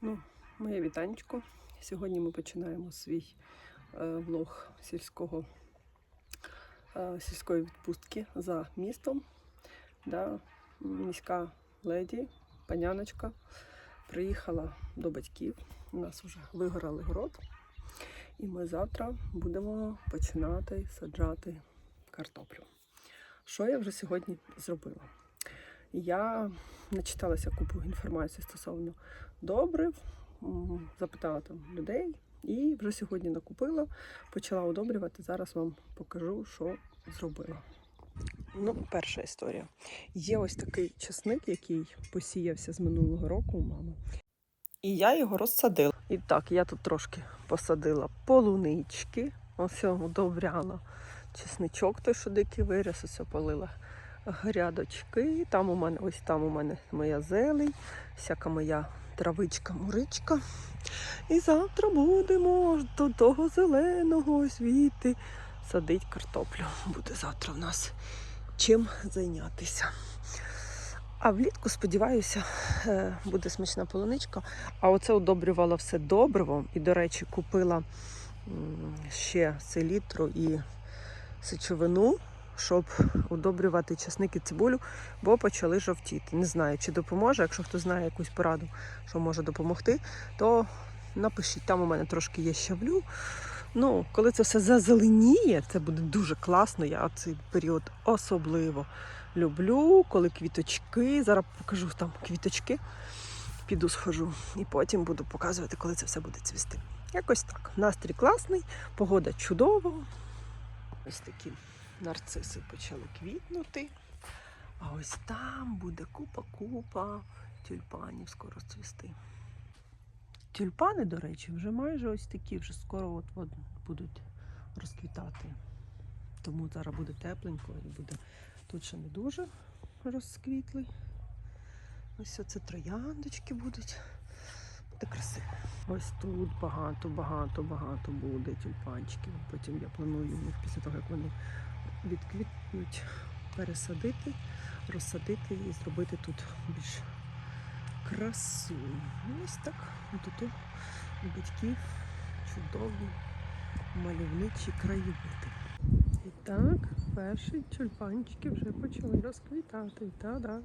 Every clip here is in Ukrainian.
Ну, моє вітанечко. Сьогодні ми починаємо свій е, влог сільського, е, сільської відпустки за містом. Да, міська леді, паняночка, приїхала до батьків. У нас вже вигорали город. І ми завтра будемо починати саджати картоплю. Що я вже сьогодні зробила? Я начиталася купу інформації стосовно добрив, запитала там людей і вже сьогодні накупила, почала удобрювати. Зараз вам покажу, що зробила. Ну, перша історія. Є ось такий часник, який посіявся з минулого року у мами. І я його розсадила. І так, я тут трошки посадила полунички, ось удобряла чесничок, той, що дикий виріс, ось полила грядочки. Там у мене, ось там у мене моя зелень, всяка моя травичка, муричка. І завтра будемо до того зеленого звідти садити картоплю. Буде завтра в нас чим зайнятися. А влітку, сподіваюся, е, буде смачна полуничка. А оце удобрювала все добривом. І, до речі, купила ще селітру і сечовину, щоб удобрювати часник і цибулю, бо почали жовтіти. Не знаю, чи допоможе. Якщо хто знає якусь пораду, що може допомогти, то напишіть. Там у мене трошки є щавлю. Ну, коли це все зазеленіє, це буде дуже класно. Я цей період особливо люблю, коли квіточки. Зараз покажу там квіточки. Піду схожу і потім буду показувати, коли це все буде цвісти. Якось так. Настрій класний, погода чудова. Ось такі нарциси почали квітнути. А ось там буде купа-купа тюльпанів скоро цвісти. Тюльпани, до речі, вже майже ось такі, вже скоро от, от будуть розквітати. Тому зараз буде тепленько і буде тут ще не дуже розквітлий. Ось це трояндочки будуть. Буде красиво. Ось тут багато, багато, багато буде тюльпанчиків. Потім я планую їх після того, як вони відквітнуть, пересадити, розсадити і зробити тут більш красу. Ну, Ось так. Тут у батьків чудові мальовничі краєвиди. І так, перші тюльпанчики вже почали розквітати. Та-да.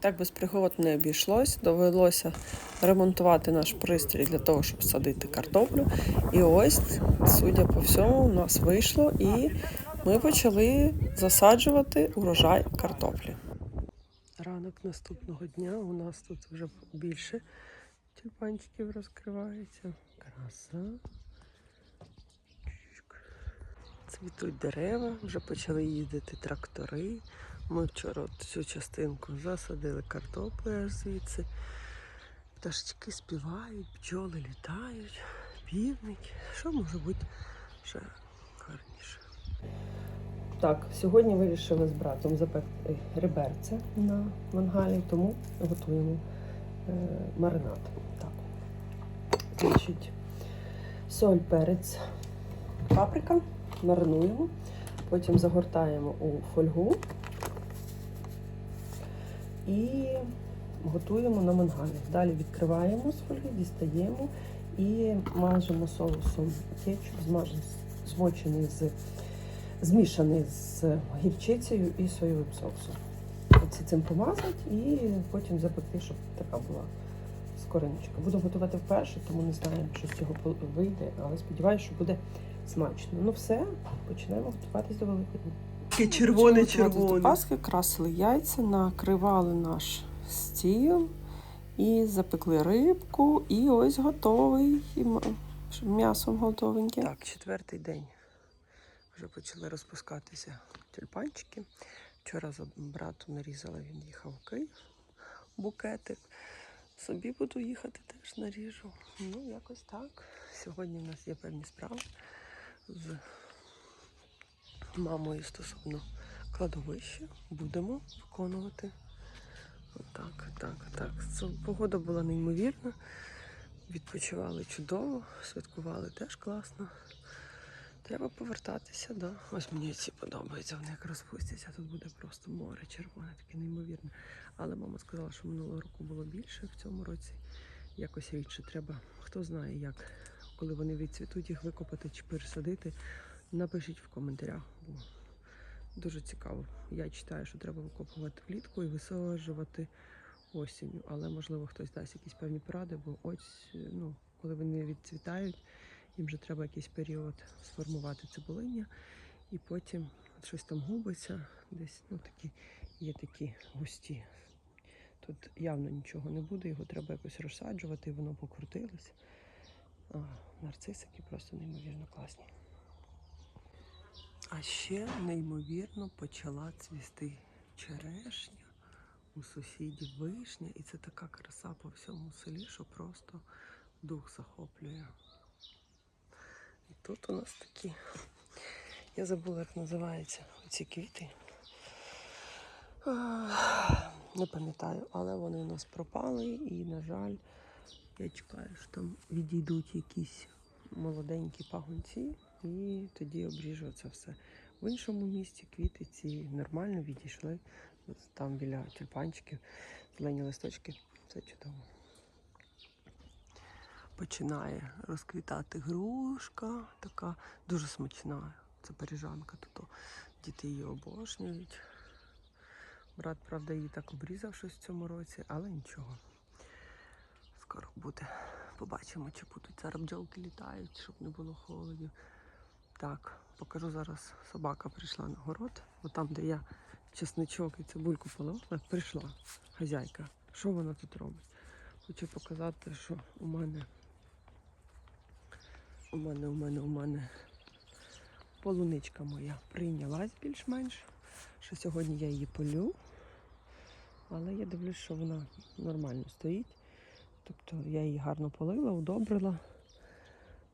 Так без пригод не обійшлось. Довелося ремонтувати наш пристрій для того, щоб садити картоплю. І ось, судя по всьому, у нас вийшло і ми почали засаджувати урожай картоплі. Ранок наступного дня у нас тут вже більше тюльпанчиків розкривається. Краса. Цвітуть дерева, вже почали їздити трактори. Ми вчора цю частинку засадили картоплю аж звідси. Пташечки співають, бджоли літають, півники. Що може бути ще гарніше? Так, сьогодні вирішили з братом запекти реберця на мангалі, тому готуємо е, маринад. Так. Значить, соль, перець, паприка, маринуємо, потім загортаємо у фольгу і готуємо на мангалі. Далі відкриваємо з фольги, дістаємо і мажемо соусом кетчуп, змочений з змішаний з гірчицею і соєвим соусом. Оці цим помазати і потім запекти, щоб така була скориночка. Буду готувати вперше, тому не знаю, що з цього вийде, але сподіваюся, що буде смачно. Ну все, починаємо готуватись до Великодня. Червоне, До Паски красили яйця, накривали наш стіл і запекли рибку, і ось готовий, м'ясом готовеньке. Так, четвертий день. Вже почали розпускатися тюльпанчики. Вчора за брату нарізала, він їхав в Київ, букетик. Собі буду їхати, теж наріжу. Ну, якось так. Сьогодні в нас є певні справи з мамою стосовно кладовища. Будемо виконувати. Так, так. Це Погода була неймовірна. Відпочивали чудово, святкували теж класно. Треба повертатися, да. Ось мені ці подобаються, вони як розпустяться. Тут буде просто море червоне, таке неймовірне. Але мама сказала, що минулого року було більше в цьому році. Якось рідше треба. Хто знає, як, коли вони відцвітуть, їх викопати чи пересадити. Напишіть в коментарях, бо дуже цікаво. Я читаю, що треба викопувати влітку і висаджувати осінню. Але можливо хтось дасть якісь певні поради, бо ось ну, коли вони відцвітають, їм вже треба якийсь період сформувати цибулиння, і потім от щось там губиться, десь ну такі є такі густі. Тут явно нічого не буде, його треба якось розсаджувати, і воно покрутилось. А, нарцисики просто неймовірно класні. А ще неймовірно почала цвісти черешня, у сусідів вишня, і це така краса по всьому селі, що просто дух захоплює. І тут у нас такі. Я забула, як називаються ці квіти. Не пам'ятаю, але вони у нас пропали і, на жаль, я чекаю, що там відійдуть якісь молоденькі пагонці, і тоді обріжу це все. В іншому місці квіти ці нормально відійшли. Там біля тюльпанчиків, зелені листочки. Це чудово. Починає розквітати грушка, така дуже смачна. Це паріжанка. Тут діти її обожнюють. Брат, правда, її так обрізав щось в цьому році, але нічого. Скоро буде. Побачимо, чи будуть зараз бджолки літають, щоб не було холодів. Так, покажу зараз. Собака прийшла на город, бо там, де я чесничок і цибульку положила, прийшла хазяйка. Що вона тут робить? Хочу показати, що у мене у мене, у мене, у мене полуничка моя прийнялась більш-менш. Що сьогодні я її полю. Але я дивлюсь, що вона нормально стоїть. Тобто я її гарно полила, удобрила.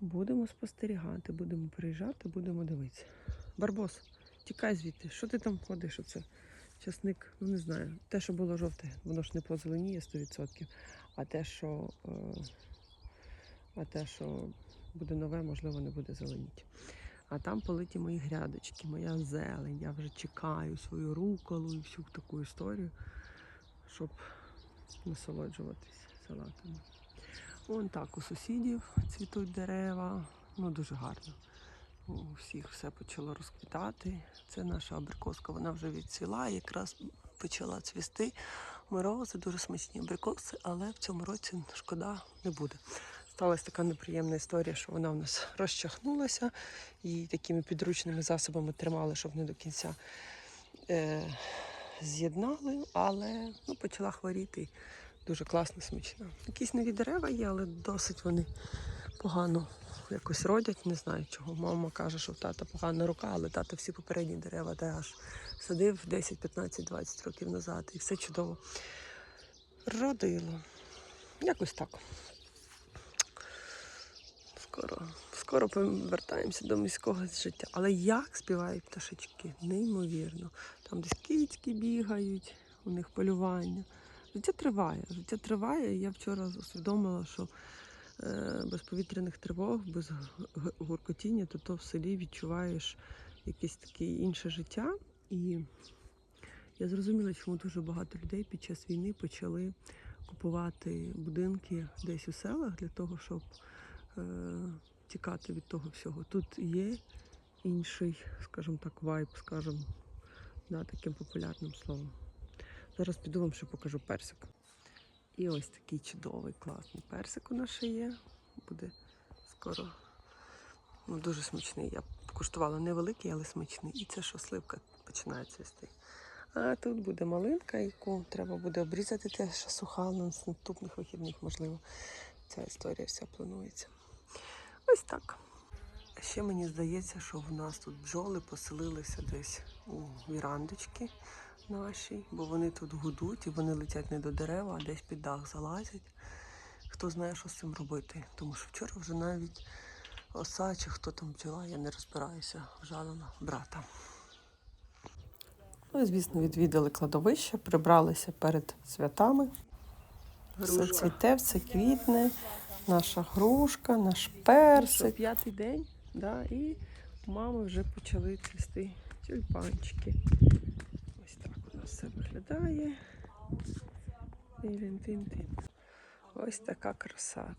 Будемо спостерігати, будемо приїжджати, будемо дивитися. Барбос, тікай звідти. Що ти там ходиш? Оце часник, ну не знаю. Те, що було жовте, воно ж не позеленіє 100%. А те, що, е, а те, що буде нове, можливо, не буде зеленіти. А там политі мої грядочки, моя зелень. Я вже чекаю свою руколу і всю таку історію, щоб насолоджуватись салатами. Вон так у сусідів цвітуть дерева. Ну дуже гарно. У всіх все почало розквітати. Це наша абрикоска, вона вже відцвіла, якраз почала цвісти. Морози дуже смачні абрикоси, але в цьому році шкода не буде. Сталася така неприємна історія, що вона у нас розчахнулася і такими підручними засобами тримали, щоб не до кінця е, з'єднали, але ну, почала хворіти. Дуже класно, смачно. Якісь нові дерева є, але досить вони погано якось родять. Не знаю чого. Мама каже, що в тата погана рука, але тата всі попередні дерева де аж садив 10, 15, 20 років назад. І все чудово родило. Якось так. Скоро, скоро повертаємося до міського життя. Але як співають пташечки? Неймовірно. Там десь кицьки бігають, у них полювання. Життя триває. Життя триває. Я вчора усвідомила, що е, без повітряних тривог, без гуркотіння, то, то в селі відчуваєш якесь таке інше життя. І я зрозуміла, чому дуже багато людей під час війни почали купувати будинки десь у селах для того, щоб е, тікати від того всього. Тут є інший, скажімо так, вайб, скажімо, да, таким популярним словом. Зараз піду вам ще покажу персик. І ось такий чудовий, класний персик у нас ще є. Буде скоро ну, дуже смачний. Я куштувала невеликий, але смачний. І це що сливка починає цвісти. А тут буде малинка, яку треба буде обрізати теж суха на наступних вихідних, можливо. Ця історія вся планується. Ось так. Ще мені здається, що в нас тут бджоли поселилися десь у вірандочки нашій, бо вони тут гудуть і вони летять не до дерева, а десь під дах залазять. Хто знає, що з цим робити. Тому що вчора вже навіть оса чи хто там бджола, я не розбираюся, вжалила брата. Ну, і, звісно, відвідали кладовище, прибралися перед святами. Все цвіте, все квітне, наша грушка, наш персик. П'ятий день, да, і у мами вже почали цвісти тюльпанчики. Все виглядає. Тин-тин-тин. Ось така краса.